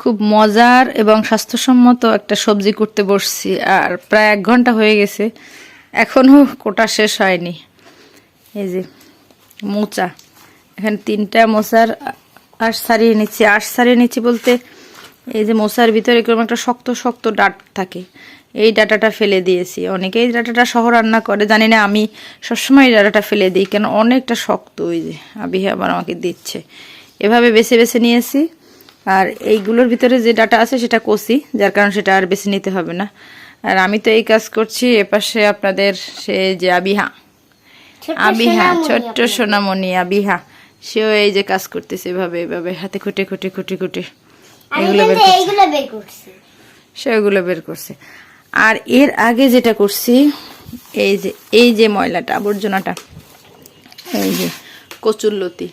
খুব মজার এবং স্বাস্থ্যসম্মত একটা সবজি করতে বসছি, আর প্রায় এক ঘণ্টা হয়ে গেছে। এখনও কোটা শেষ হয়নি। এই যে, মোচা। এখানে তিনটা মোচার আশ সারিয়ে নিচ্ছি। আশ সারিয়ে নিচ্ছি বলতে এই যে মোচার ভিতরে এরকম একটা শক্ত শক্ত ডাট থাকে। এই ডাটাটা ফেলে দিয়েছি। অনেকেই ডাটাটা সহ রান্না করে। জানি না, আমি সবসময় এই ডাটাটা ফেলে দিই, কেন অনেকটা শক্ত ওই যে আবিহে আবার আমাকে দিচ্ছে। এভাবে বেছে বেছে নিয়েছি। আর এইগুলোর ভিতরে যে ডাটা আছে সেটা কষি যার কারণে সেটা আর বেছে নিতে হবে না। আর আমি তো এই কাজ করছি এপাশে আপনাদের সে যে আবিহা। আবিহা ছোট্ট সোনামণি আবিহা। সেও এই যে কাজ করতেছে এভাবে এভাবে হাতে খুঁটে খুঁটে খুঁটে খুঁটে। এগুলো বের করছে। এইগুলো বের করছে। আর এর আগে যেটা করছি এই যে এই যে ময়লাটা আবর্জনাটা এই যে কচুরলতি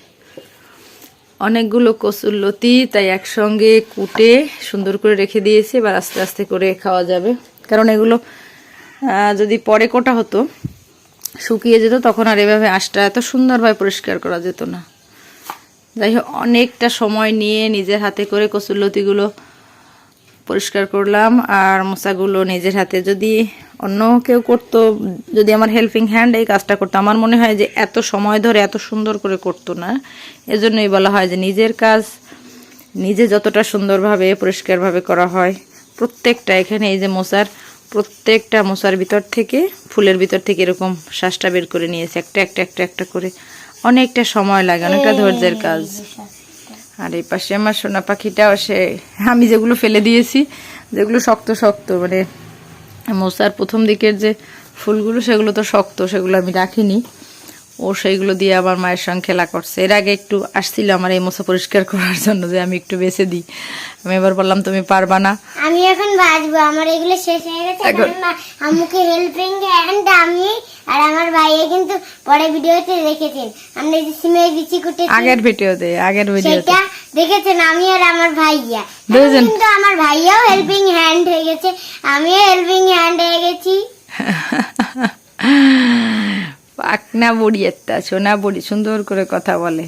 অনেকগুলো কচুরলতি তাই একসঙ্গে কুটে সুন্দর করে রেখে দিয়েছি, এবার আস্তে আস্তে করে খাওয়া যাবে। কারণ এগুলো যদি পরে কোটা হতো, শুকিয়ে যেত, তখন আর এভাবে আঁশটা এত সুন্দরভাবে পরিষ্কার করা যেত না। যাই হোক, অনেকটা সময় নিয়ে নিজের হাতে করে কচুরলতিগুলো পরিষ্কার করলাম, আর মশাগুলো নিজের হাতে যদি অন্য কেউ করতো যদি আমার হেল্পিং হ্যান্ড এই কাজটা করতো। আমার মনে হয় যে এত সময় ধরে এত সুন্দর করে করতো না। এজন্যই বলা হয় যে নিজের কাজ নিজে যতটা সুন্দরভাবে পরিষ্কারভাবে করা হয় প্রত্যেকটা এখানে এই যে মশার প্রত্যেকটা মশার ভিতর থেকে ফুলের ভিতর থেকে এরকম শ্বাসটা বের করে নিয়েছে একটা একটা একটা একটা করে। অনেকটা সময় লাগে অনেকটা ধৈর্যের কাজ। আর এই পাশে আমার সোনা পাখিটাও সে আমি যেগুলো ফেলে দিয়েছি যেগুলো শক্ত শক্ত মানে মশার প্রথম দিকের যে ফুলগুলো সেগুলো তো শক্ত সেগুলো আমি রাখিনি। ও সেইগুলো দিয়ে আবার মায়ের সঙ্গে খেলা করছে। এর আগে একটু আসছিল আমার এই মশা পরিষ্কার করার জন্য যে আমি একটু বেছে দিই। আমি এবার বললাম তুমি পারবা না। আমি এখন বাজবো আমার এগুলো শেষ হয়ে গেছে। আম্মুকে হেল্পিং হ্যান্ড আমি আর আমার ভাইয়ে কিন্তু পরে ভিডিওতে দেখেছেন। আমরা যে সিমের বিচি কুটে আগের ভিডিওতে আগের ভিডিওতে। সেটা দেখেছেন আমি আর আমার ভাইয়া। দুজন। কিন্তু আমার ভাইয়াও হেল্পিং হ্যান্ড হয়ে গেছে আমিও হেল্পিং হ্যান্ড হয়ে গেছি। পাকনা বড়ি একটা সোনা বড়ি সুন্দর করে কথা বলে।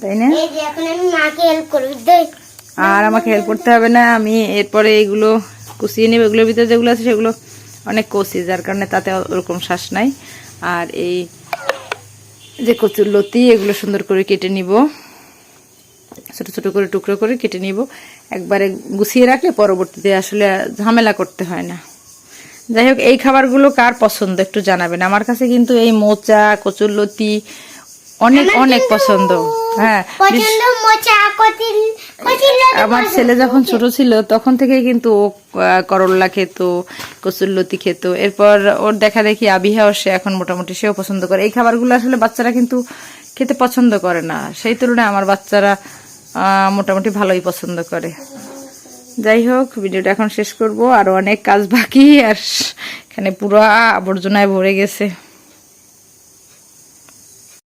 তাই না? এই যে এখন আমি মাকে হেল্প করব আর আমাকে হেল্প করতে হবে না আমি এরপরে এগুলো কুচিয়ে নেব এগুলোর ভিতরে যেগুলো আছে সেগুলো অনেক কষি যার কারণে তাতে ওরকম শ্বাস নাই। আর এই যে কচুর লতি এগুলো সুন্দর করে কেটে নিব। ছোট ছোট করে টুকরো করে কেটে নিব। একবারে গুছিয়ে রাখলে পরবর্তীতে আসলে ঝামেলা করতে হয় না। যাই হোক এই খাবারগুলো কার পছন্দ একটু জানাবেন। আমার কাছে কিন্তু এই মোচা কচুর লতি অনেক অনেক পছন্দ। হ্যাঁ আমার ছেলে যখন ছোট ছিল তখন থেকে কিন্তু ও করল্লা খেত কচুরলতি খেত। এরপর ওর দেখা দেখি আবিহাও সে এখন মোটামুটি সেও পছন্দ করে। এই খাবারগুলো আসলে বাচ্চারা কিন্তু খেতে পছন্দ করে না। সেই তুলনায় আমার বাচ্চারা মোটামুটি ভালোই পছন্দ করে। যাই হোক ভিডিওটা এখন শেষ করব। আরও অনেক কাজ বাকি আর এখানে পুরো আবর্জনায় ভরে গেছে।